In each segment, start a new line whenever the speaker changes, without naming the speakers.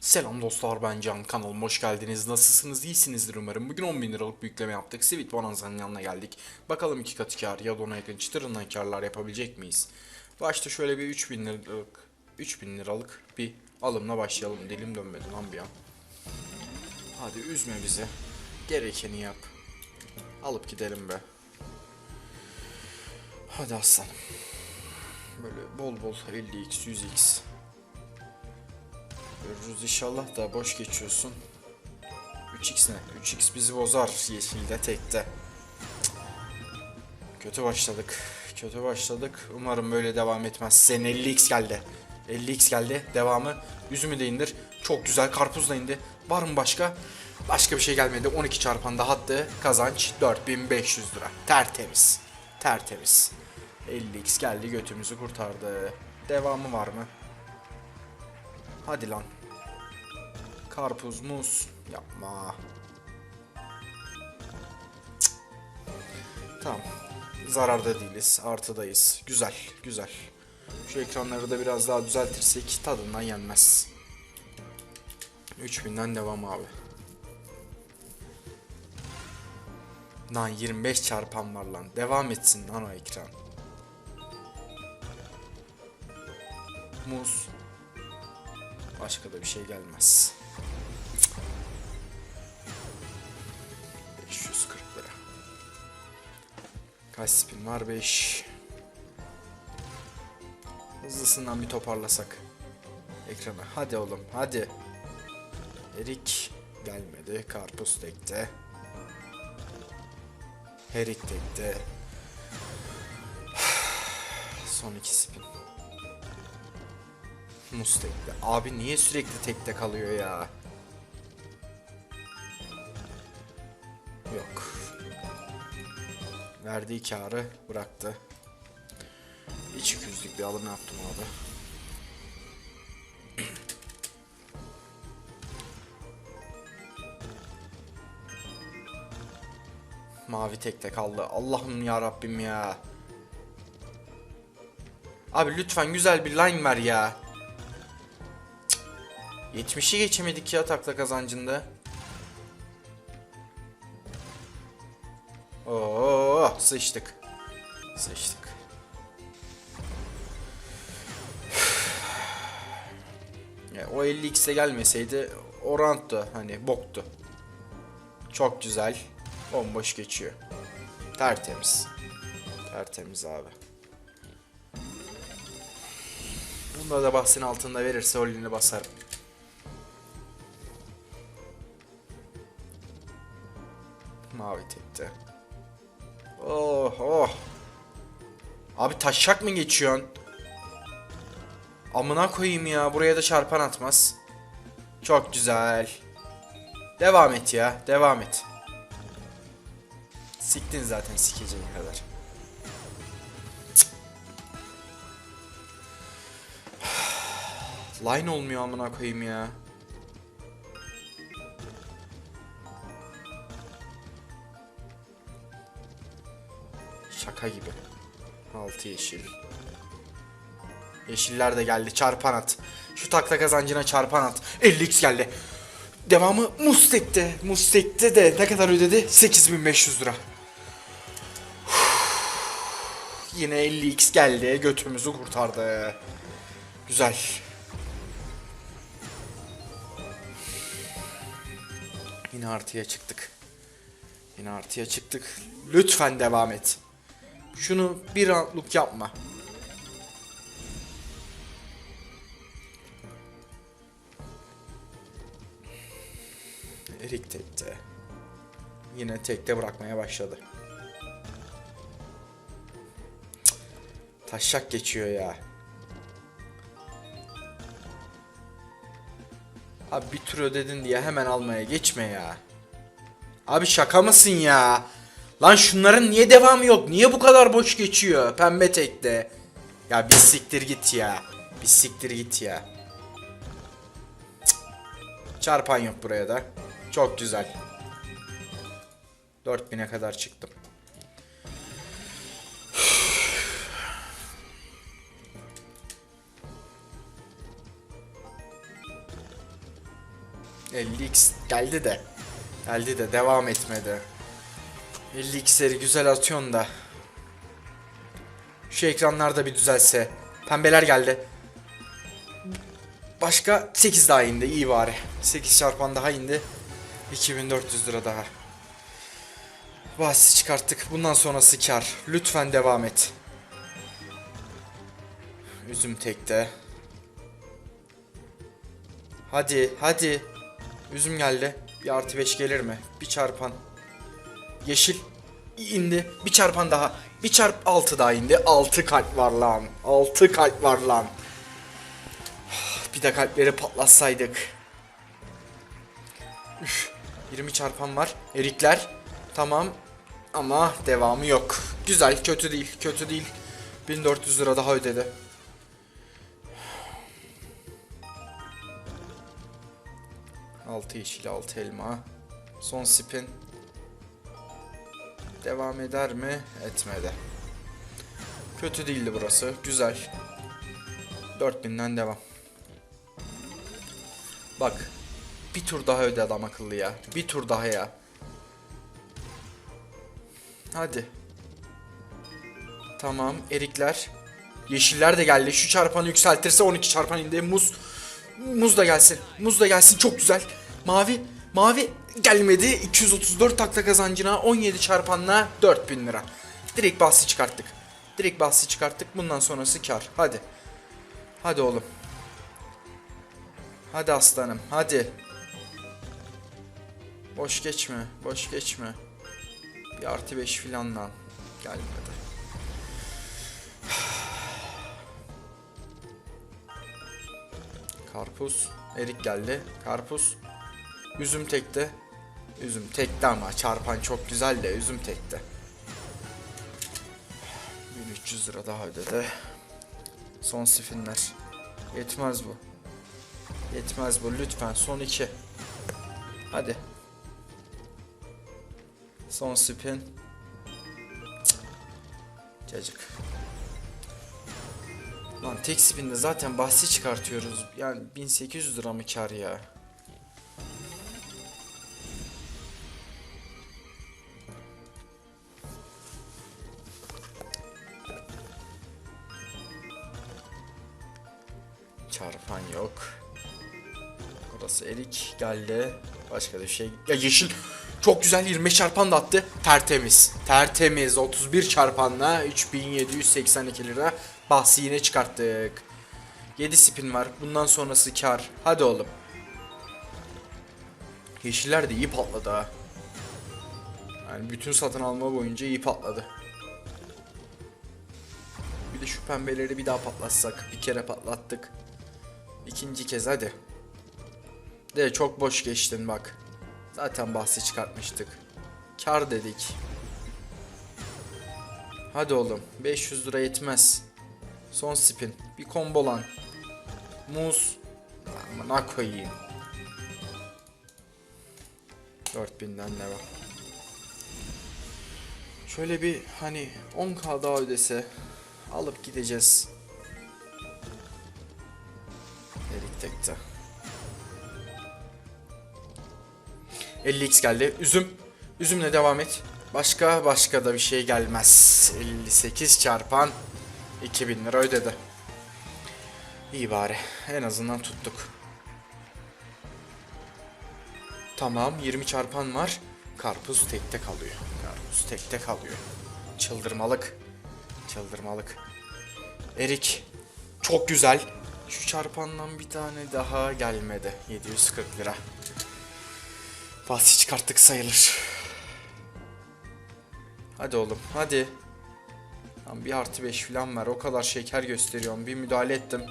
Selam dostlar ben Can kanalıma hoş geldiniz. Nasılsınız? İyisinizdir umarım. Bugün 10.000 liralık bir yükleme yaptık. Sweet Bonanza'nın yanına geldik. Bakalım iki katı kar ya da ona yakın çıtırından karlar yapabilecek miyiz? Başta şöyle bir 3000 liralık 3000 liralık bir alımla başlayalım. Dilim dönmedi lan bir an. Hadi üzme bizi. Gerekeni yap. Alıp gidelim be. Hadi aslanım. Böyle bol bol 50x 100x. Görürüz inşallah da boş geçiyorsun. 3x ne? 3x bizi bozar yeşilde tekte. Kötü başladık. Kötü başladık. Umarım böyle devam etmez. Senin 50x geldi. 50x geldi. Devamı. Üzümü de indir. Çok güzel. Karpuz da indi. Var mı başka? Başka bir şey gelmedi. 12 çarpan da hattı. Kazanç 4500 lira. Tertemiz. Tertemiz. 50x geldi götümüzü kurtardı. Devamı var mı? Hadi lan. Karpuz, muz. Yapma. Tamam. Zararda değiliz. Artıdayız. Güzel. Güzel. Şu ekranları da biraz daha düzeltirsek tadından yenmez. 3000'den devam abi. Lan 25 çarpan var lan. Devam etsin lan o ekran. Muz. Başka da bir şey gelmez. 540 lira. Kaç spin var? 5. Hızlısından bir toparlasak. Ekrana. Hadi oğlum hadi. Erik gelmedi. Karpuz tekte. Herik tekte. Son iki spin. Mus tekte. Abi niye sürekli tekte kalıyor ya? Yok. Verdiği karı bıraktı. İç yüzlük bir alım yaptım abi. Mavi tekte kaldı. Allah'ım ya Rabbim ya. Abi lütfen güzel bir line ver ya. 70'i geçemedik ya takla kazancında. Oo, sıçtık. Sıçtık. O 50x'e gelmeseydi orantı hani boktu. Çok güzel. Bomboş geçiyor. Tertemiz. Tertemiz abi. Bunda da bahsin altında verirse holini basarım. Mavi tekte. Oh oh. Abi taşak mı geçiyorsun? Amına koyayım ya. Buraya da çarpan atmaz. Çok güzel. Devam et ya. Devam et. Siktin zaten sikeceğin kadar. Line olmuyor amına koyayım ya. Şaka gibi. Altı yeşil. Yeşiller de geldi. Çarpan at. Şu takla kazancına çarpan at. 50x geldi. Devamı Mustek'te. Mustek'te de ne kadar ödedi? 8500 lira. Yine 50x geldi. Götümüzü kurtardı. Güzel. Yine artıya çıktık. Yine artıya çıktık. Lütfen devam et. Şunu bir anlık yapma. Erik tekte. Yine tekte bırakmaya başladı. Taşak geçiyor ya. Abi bir tur ödedin diye hemen almaya geçme ya. Abi şaka mısın ya? Lan şunların niye devamı yok? Niye bu kadar boş geçiyor? Pembe tekte. Ya bir siktir git ya. Bir siktir git ya. Çarpan yok buraya da. Çok güzel. 4000'e kadar çıktım. 50x geldi de. Geldi de devam etmedi. 50x'leri güzel atıyorsun da. Şu ekranlarda bir düzelse. Pembeler geldi. Başka 8 daha indi. iyi bari. 8 çarpan daha indi. 2400 lira daha. Bahsi çıkarttık. Bundan sonrası kar. Lütfen devam et. Üzüm tekte. Hadi hadi. Üzüm geldi. Bir artı 5 gelir mi? Bir çarpan. Yeşil indi. Bir çarpan daha. Bir çarp 6 daha indi. 6 kalp var lan. 6 kalp var lan. Bir de kalpleri patlatsaydık. Üf, 20 çarpan var. Erikler. Tamam. Ama devamı yok. Güzel. Kötü değil. Kötü değil. 1400 lira daha ödedi. Altı yeşil, altı elma. Son spin. Devam eder mi? Etmedi. Kötü değildi burası. Güzel. 4000'den devam. Bak. Bir tur daha öde adam akıllı ya. Bir tur daha ya. Hadi. Tamam. Erikler. Yeşiller de geldi. Şu çarpanı yükseltirse 12 çarpan indi. Muz. Muz da gelsin. Muz da gelsin. Çok güzel. Mavi. Mavi gelmedi. 234 takla kazancına 17 çarpanla 4000 lira. Direkt bahsi çıkarttık. Direkt bahsi çıkarttık. Bundan sonrası kar. Hadi. Hadi oğlum. Hadi aslanım. Hadi. Boş geçme. Boş geçme. Bir artı 5 filan lan. Gelmedi. Karpuz. Erik geldi. Karpuz. Üzüm tekte. Üzüm tekte ama çarpan çok güzel de üzüm tekte. 1300 lira daha ödedi. Son sifinler. Yetmez bu. Yetmez bu lütfen son iki. Hadi. Son spin. Cık. Cacık. Lan tek spinde zaten bahsi çıkartıyoruz. Yani 1800 lira mı kar ya? Geldi. Başka da şey. Ya yeşil çok güzel 25 çarpan da attı. Tertemiz. Tertemiz. 31 çarpanla 3782 lira. Bahsi yine çıkarttık. 7 spin var. Bundan sonrası kar. Hadi oğlum. Yeşiller de iyi patladı ha. Yani bütün satın alma boyunca iyi patladı. Bir de şu pembeleri bir daha patlatsak. Bir kere patlattık. İkinci kez hadi. De çok boş geçtin bak. Zaten bahsi çıkartmıştık. Kar dedik. Hadi oğlum. 500 lira yetmez. Son spin. Bir combo lan. Muz. Amına koyayım. 4000'den devam. Şöyle bir hani 10k daha ödese alıp gideceğiz. Erik tekte. 50x geldi. Üzüm. Üzümle devam et. Başka başka da bir şey gelmez. 58 çarpan 2000 lira ödedi. İyi bari. En azından tuttuk. Tamam 20 çarpan var. Karpuz tekte kalıyor. Karpuz tekte kalıyor. Çıldırmalık. Çıldırmalık. Erik. Çok güzel. Şu çarpandan bir tane daha gelmedi. 740 lira. Bahsi çıkarttık sayılır. Hadi oğlum hadi. Tam bir artı 5 falan ver. O kadar şeker gösteriyorum. Bir müdahale ettim.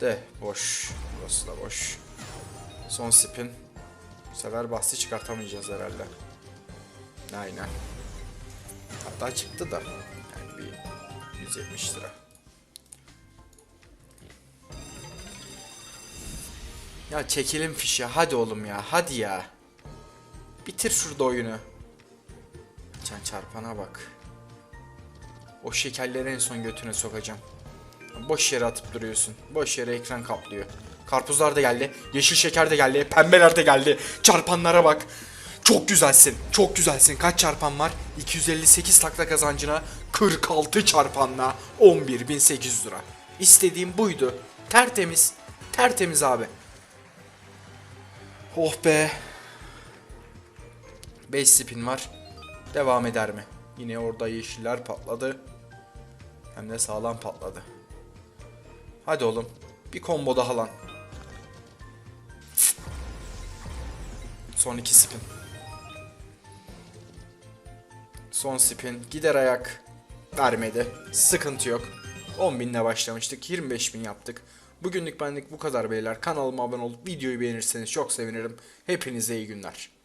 De boş. Burası da boş. Son spin. Bu sefer bahsi çıkartamayacağız herhalde. Aynen. Hatta çıktı da. Yani bir 170 lira. Ya çekelim fişi. Hadi oğlum ya. Hadi ya. Bitir şurada oyunu. Can çarpana bak. O şekerleri en son götüne sokacağım. Boş yere atıp duruyorsun. Boş yere ekran kaplıyor. Karpuzlar da geldi. Yeşil şeker de geldi. Pembeler de geldi. Çarpanlara bak. Çok güzelsin. Çok güzelsin. Kaç çarpan var? 258 takla kazancına 46 çarpanla 11.800 lira. İstediğim buydu. Tertemiz. Tertemiz abi. Oh be. 5 spin var. Devam eder mi? Yine orada yeşiller patladı. Hem de sağlam patladı. Hadi oğlum. Bir combo daha lan. Son iki spin. Son spin. Gider ayak. Vermedi. Sıkıntı yok. 10.000 ile başlamıştık. 25.000 yaptık. Bugünlük benlik bu kadar beyler. Kanalıma abone olup videoyu beğenirseniz çok sevinirim. Hepinize iyi günler.